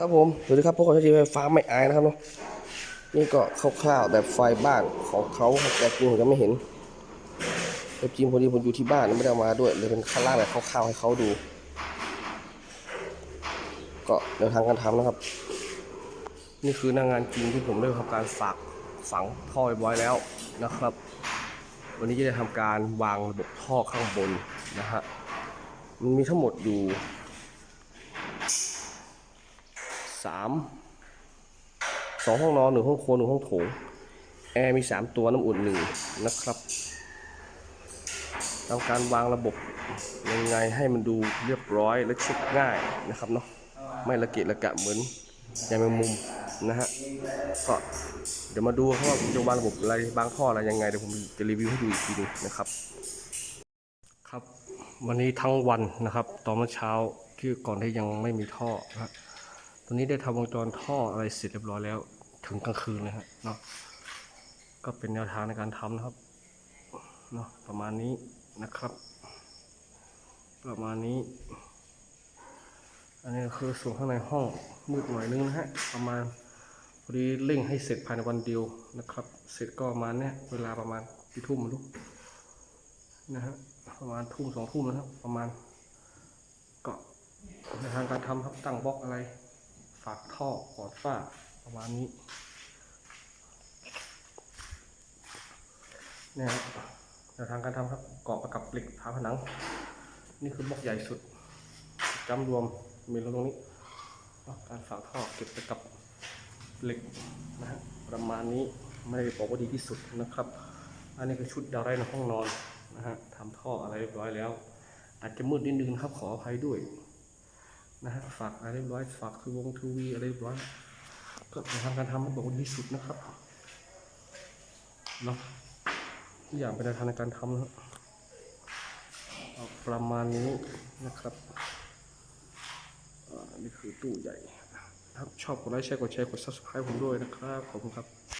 ครับผม สวัสดีครับพวกเราที่ไฟฟ้าไม่อายนะครับเนาะนี่ก็คร่าวๆแบบไฟบ้านของเขาแต่จริงผมยังไม่เห็นแต่จริงพอดีผมอยู่ที่บ้านไม่ได้เอามาด้วยเลยเป็นข้างล่างแบบคร่าวๆให้เขาดู ก็แนวทางการทำนะครับ นี่คือหน้างานจริงที่ผมได้ทำการฝากฝังท่อไว้ไว้แล้วนะครับ วันนี้จะได้ทำการวางระบบท่อข้างบนนะฮะมันมีทั้งหมดอยู่ สามสองห้องนอนหนึ่งห้องครัวหนึ่งห้องโถงแอร์มีสามตัวน้ำอุ่นหนึ่งนะครับทำการวางระบบยังไงให้มันดูเรียบร้อยและเช็คง่ายนะครับเนาะไม่ละเกะละกะเหมือนยางแมงมุมนะฮะก็เดี๋ยวมาดูครับว่าจะวางระบบอะไรบางท่ออะไรยังไงเดี๋ยวผมจะรีวิวให้ดูอีกทีหนึงนะครับครับ วันนี้ทั้งวันนะครับ ตอนเช้าที่ก่อนที่ยังไม่มีท่อนะฮะ ตอนนี้ได้ทำวงจรท่ออะไรเสร็จเรียบร้อยแล้ว ถึงกลางคืนเลยฮะเนาะก็เป็นแนวทางในการทำนะครับเนาะประมาณนี้นะครับ ประมาณนี้ อันนี้คือส่วนข้างในห้องมืดหน่อยนึงนะฮะประมาณพอดีเร่งให้เสร็จภายในวันเดียวนะครับ เสร็จก็ประมาณเนี้ยเวลาประมาณกี่ทุ่มลูกนะฮะประมาณทุ่มสองทุ่มนะครับ ประมาณก็ในทางการทำครับตั้งบล็อกอะไร ฝากท่อกอดฝ้าประมาณนี้เนี่ยครับแนวทางการทำครับเกาะประกับเหล็กฝาผนัง นี่คือบล็อกใหญ่สุดจำรวมมีลงตรงนี้การฝากท่อเก็บไปกับเหล็กนะฮะประมาณนี้ไม่ได้บอกว่าดีที่สุดนะครับ อันนี้คือชุดดาวไรในห้องนอนนะฮะทำท่ออะไรเรียบร้อยแล้ว อาจจะมืดนิดนึงครับขออภัยด้วย นะฮะฝากอะไรเรียบร้อยฝากคือวงทูวีอะไรเรียบร้อยก็ทำการทำให้บอกว่าดีสุดนะครับเนาะทุกอย่างเป็นทางในการทำนะครับประมาณนี้นะครับนี่คือตู้ใหญ่ชอบกดไลค์แชร์กดแชร์กด subscribe ผมด้วยนะครับ ขอบคุณครับ